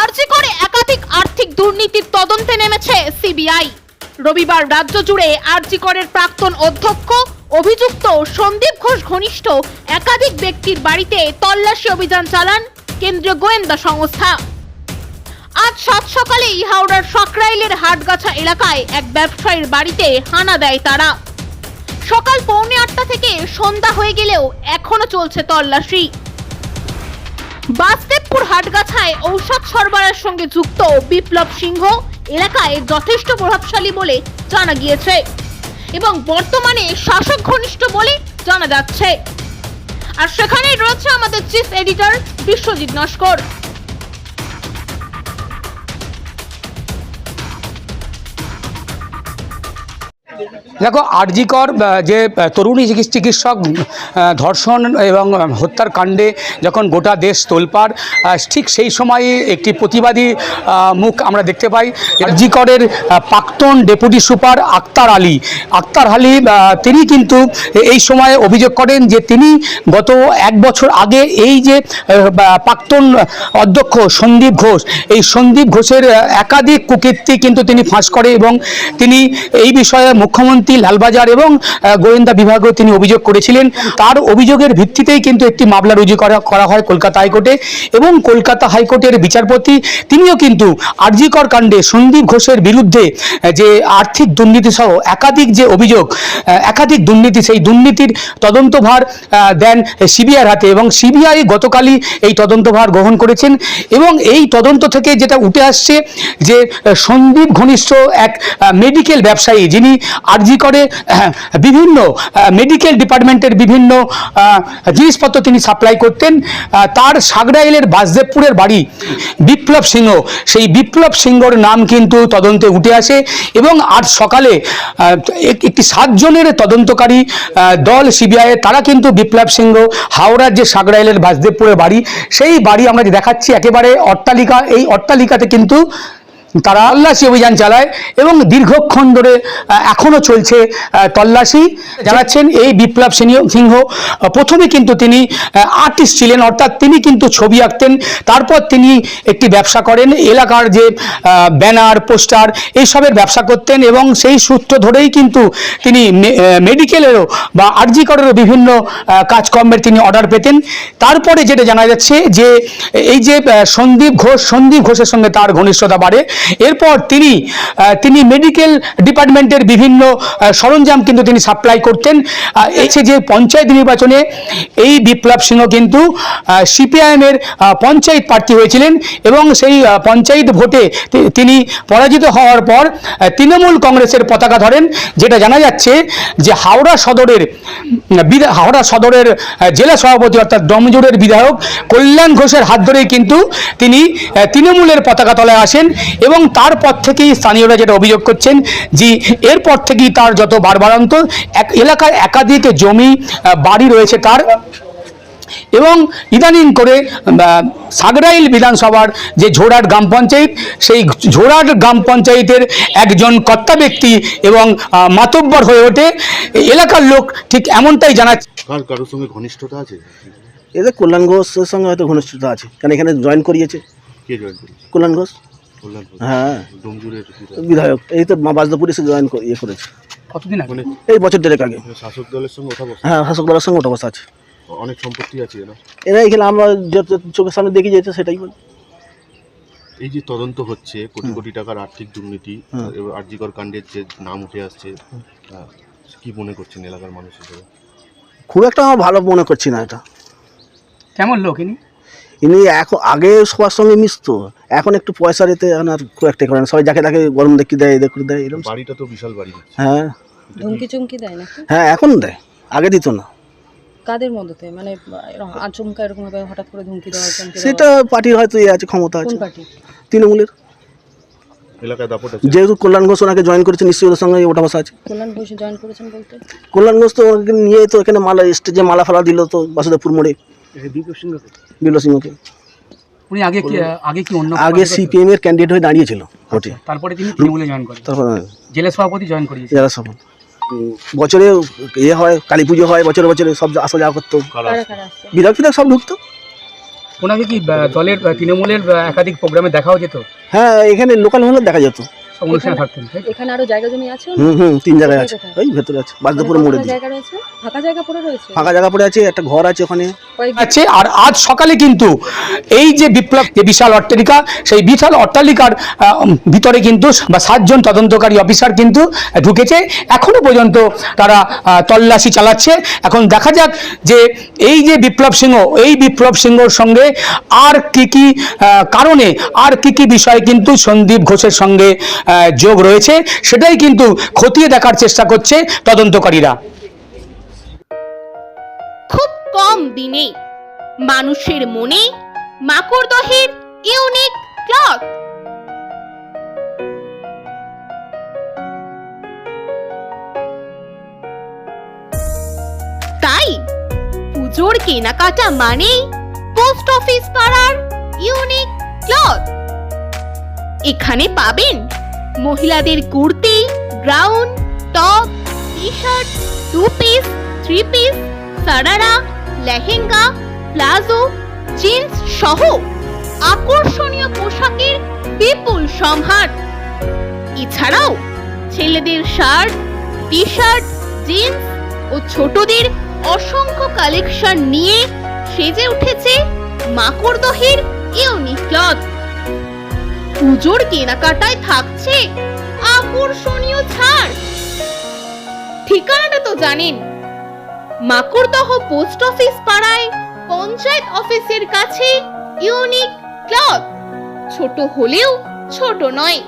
আরজি করে একাধিক আর্থিক দুর্নীতির তদন্তে নেমেছে সিবিআই। রবিবার রাজ্য জুড়ে আরজি করের প্রাক্তন অধ্যক্ষ, অভিযুক্ত সন্দীপ ঘোষ ঘনিষ্ঠ একাধিক ব্যক্তির বাড়িতে তল্লাশি অভিযান চালান কেন্দ্রীয় গোয়েন্দা সংস্থা। আজ সাত সকালে হাওড়ার সাকরাইলের হাটগাছা এলাকায় এক ব্যবসায়ীর বাড়িতে হানা দেয় তারা। সকাল পৌনে আটটা থেকে সন্ধ্যা হয়ে গেলেও এখনও চলছে তল্লাশি। বাসদেবপুর হাটগাছায় ঔষধ সরবরাহের সঙ্গে যুক্ত বিপ্লব সিংহ এলাকায় যথেষ্ট প্রভাবশালী বলে জানা গিয়েছে এবং বর্তমানে শাসক ঘনিষ্ঠ বলে জানা যাচ্ছে। আর সেখানেই রয়েছে আমাদের চিফ এডিটর বিশ্বজিৎ নস্কর। দেখো আরজিকর যে তরুণী চিকিৎস- চিকিৎসক ধর্ষণ এবং হত্যার কাণ্ডে যখন গোটা দেশ তোলপাড় ঠিক সেই সময়ে একটি প্রতিবাদী মুখ আমরা দেখতে পাই। আরজিকরের প্রাক্তন ডেপুটি সুপার আক্তার আলী। আক্তার আলী তিনি কিন্তু এই সময়ে অভিযোগ করেন যে তিনি গত এক বছর আগে এই যে প্রাক্তন অধ্যক্ষ সন্দীপ ঘোষ, এই সন্দীপ ঘোষের একাধিক কুকীর্তি কিন্তু তিনি ফাঁস করে এবং তিনি এই বিষয়ে মুখ্যমন্ত্রী লালবাজার এবং গোয়েন্দা বিভাগেও তিনি অভিযোগ করেছিলেন। তার অভিযোগের ভিত্তিতেই কিন্তু একটি মামলা রুজু করা করা হয় কলকাতা হাইকোর্টে এবং কলকাতা হাইকোর্টের বিচারপতি তিনিও কিন্তু আরজিকর কাণ্ডে সন্দীপ ঘোষের বিরুদ্ধে যে আর্থিক দুর্নীতি সহ একাধিক যে অভিযোগ একাধিক দুর্নীতি, সেই দুর্নীতির তদন্তভার দেন সিবিআইয়ের হাতে এবং সিবিআই গতকালই এই তদন্তভার গ্রহণ করেছেন এবং এই তদন্ত থেকে যেটা উঠে আসছে যে সন্দীপ ঘনিষ্ঠ এক মেডিকেল ব্যবসায়ী যিনি আরজি করে বিভিন্ন মেডিকেল ডিপার্টমেন্টের বিভিন্ন জিনিসপত্র তিনি সাপ্লাই করতেন। তার সাগরাইলের বাসদেবপুরের বাড়ি বিপ্লব সিংহ। সেই বিপ্লব সিংহর নাম কিন্তু তদন্তে উঠে আসে এবং আজ সকালে একটি সাতজনের তদন্তকারী দল সিবিআই তারা কিন্তু বিপ্লব সিংহ হাওড়ার যে সাগরাইলের বাসদেবপুরের বাড়ি, সেই বাড়ি আমরা দেখাচ্ছি, একেবারে অট্টালিকা, এই অট্টালিকাতে কিন্তু তারা তল্লাশি অভিযান চালায় এবং দীর্ঘক্ষণ ধরে আহ, এখনও চলছে তল্লাশি জানাচ্ছেন এই বিপ্লব সিংহ- প্রথমে কিন্তু তিনি আর্টিস্ট ছিলেন অর্থাৎ তিনি কিন্তু ছবি আঁকতেন তারপর তিনি একটি ব্যবসা করেন এলাকার যে ব্যানার পোস্টার এইসবের ব্যবসা করতেন এবং সেই সূত্র ধরেই কিন্তু তিনি মেডিকেলেরও বা আরজি করেরও বিভিন্ন কাজকর্মের তিনি অর্ডার পেতেন। তারপরে যেটা জানা যাচ্ছে যে এই যে সন্দীপ ঘোষ সন্দীপ ঘোষের সঙ্গে তার ঘনিষ্ঠতা বাড়ে এরপর তিনি তিনি মেডিকেল ডিপার্টমেন্টের বিভিন্ন সরঞ্জাম কিন্তু তিনি সাপ্লাই করতেন। যে- যে পঞ্চায়েত নির্বাচনে এই বিপ্লব সিংহ কিন্তু সিপিআইএমের পঞ্চায়েত প্রার্থী হয়েছিলেন এবং সেই পঞ্চায়েত ভোটে তিনি পরাজিত হওয়ার পর তৃণমূল কংগ্রেসের পতাকা ধরেন, যেটা জানা যাচ্ছে যে হাওড়া সদরের হাওড়া সদরের জেলা সভাপতি অর্থাৎ ডমজুরের বিধায়ক কল্যাণ ঘোষের হাত ধরেই কিন্তু তিনি তৃণমূলের পতাকা তলায় আসেন এবং তারপর থেকেই স্থানীয়রা যেটা অভিযোগ করছেন যে এরপর থেকেই তার যত বারবারান্ত এক এলাকায় একাধিক জমি বাড়ি রয়েছে তার। এবং ইদানিং করে সাগরাইল বিধানসভার যে ঝোড়াট গ্রাম পঞ্চায়েত সেই ঝোড়াট গ্রাম পঞ্চায়েতের একজন কর্তা ব্যক্তি এবং মাতব্বর হয়ে ওঠে। এলাকার লোক ঠিক এমনটাই জানাচ্ছে। কারোর সঙ্গে ঘনিষ্ঠতা আছে? এদের কল্যাণ ঘোষের সঙ্গে হয়তো ঘনিষ্ঠতা আছে কারণ এখানে জয়েন করিয়েছে। কে জয়েন করেছে? কল্যাণ ঘোষ। হ্যাঁ। বিধায়ক। এই তো বাজদাপুর এসে জয়েন ইয়ে করেছে। কতদিন আগে? মানে এই বছর দেড়েক আগে। শাসক দলের সঙ্গে ওঠা বসা। হ্যাঁ শাসক দলের সঙ্গে বসা আছে। অনেক সম্পত্তি আছে এরা। এরা এখানে আমরা চোখের সামনে দেখে যেতে সেটাই বলি। এই যে তদন্ত হচ্ছে কোটি কোটি টাকার আর্থিক দুর্নীতি আরজিকর কাণ্ডের যে নাম উঠে আসছে কি মনে করছেন এলাকার মানুষ হিসেবে খুব একটা আমার ভালো মনে করছি না এটা। কেমন লোক ইনি? ইনি এখন আগে সবার সঙ্গে মিশতো। এখন একটু পয়সা রেতে এখন আর খুব একটা করে না। সবাই যাকে তাকে গরম দেখি দেয় এদের করে দেয় এরকম। বাড়িটা তো বিশাল বাড়ি। হ্যাঁ। ধমকি চমকি দেয় নাকি? হ্যাঁ এখন দেয়। আগে দিত না। কাদের মদতে? মানে এরকম আচমকা এরকম ভাবে হঠাৎ করে ধমকি দেওয়া চমকি সেটা পার্টির হয়তো ইয়ে আছে ক্ষমতা কোন আছে পার্টি? তৃণমূলের। এলাকায় দাপট আছে? যেহেতু কল্যাণ ঘোষ ওনাকে জয়েন করেছে নিশ্চয়ই ওদের সঙ্গে ওটা বসা আছে। কল্যাণ ঘোষ জয়েন করেছেন বলতে? কল্যাণ ঘোষ তো ওকে নিয়ে তো এখানে মালা স্টেজে মালা ফালা দিল তো বাসুদেবপুর মোড়ে। বিপ্লব সিংহকে উনি আগে কি আগে কি অন্য আগে সিপিএম এর ক্যান্ডিডেট হয়ে দাঁড়িয়েছিল ভোটে। তারপরে তিনি তৃণমূলে জয়েন করেন। তারপর জেলা সভাপতি জয়েন বছরে ইয়ে হয় কালী পুজো হয় বছরে বছরে সব আসা যাওয়া করতো। কারা কারা কারা বিধায়ক ফিধায়ক সব ঢুকতো। ওনাকে কি দলের তৃণমূলের একাধিক প্রোগ্রামে দেখাও যেত? হ্যাঁ এখানে লোকাল হলে দেখা যেত। অনুষ্ঠানে থাকতেন এখানে আরও জায়গা জমি আছে হুম হুম তিন জায়গায় আছে। ওই ভেতরে আছে মানে মোড়ে দিয়ে ফাঁকা জায়গা পড়ে রয়েছে? ফাঁকা জায়গা পড়ে আছে একটা ঘর আছে ওখানে। আছে, আর আজ সকালে কিন্তু এই যে বিপ্লব, যে বিশাল অট্টালিকা, সেই বিশাল অট্টালিকার ভিতরে কিন্তু বা সাতজন তদন্তকারী অফিসার কিন্তু ঢুকেছে। এখনও পর্যন্ত তারা তল্লাশি চালাচ্ছে। এখন দেখা যাক যে এই যে বিপ্লব সিংহ, এই বিপ্লব সিংহর সঙ্গে আর কি কি কারণে আর কি কি বিষয় কিন্তু সন্দীপ ঘোষের সঙ্গে যোগ রয়েছে, সেটাই কিন্তু খতিয়ে দেখার চেষ্টা করছে তদন্তকারীরা। কম দিনে। মানুষের মনে মাকড়দহের ইউনিক ক্লথ। তাই পুজোর কেনাকাটা মানেই পোস্ট অফিস পাড়ার ইউনিক ক্লথ। এখানে পাবেন মহিলাদের kurti gown top T shirt two piece, three piece, sharara lehenga, palazzo, jeans সহ আকর্ষণীয় পোশাকের বিপুল সম্ভার। এছাড়াও ছেলেদের শার্ট টি শার্ট জিন্স ও ছোটদের অসংখ্য কালেকশন নিয়ে সেজে উঠেছে মাকড়দহের ইউনিক ক্লথ। পুজোর কেনাকাটায় থাকছে আকর্ষণীয় ছাড়। ঠিকানাটা তো জানেন। মাকুরদহ পোস্ট অফিস পাড়ায় পঞ্চায়েত অফিসের কাছে ইউনিক ক্লথ। ছোট হলেও ছোট নয়।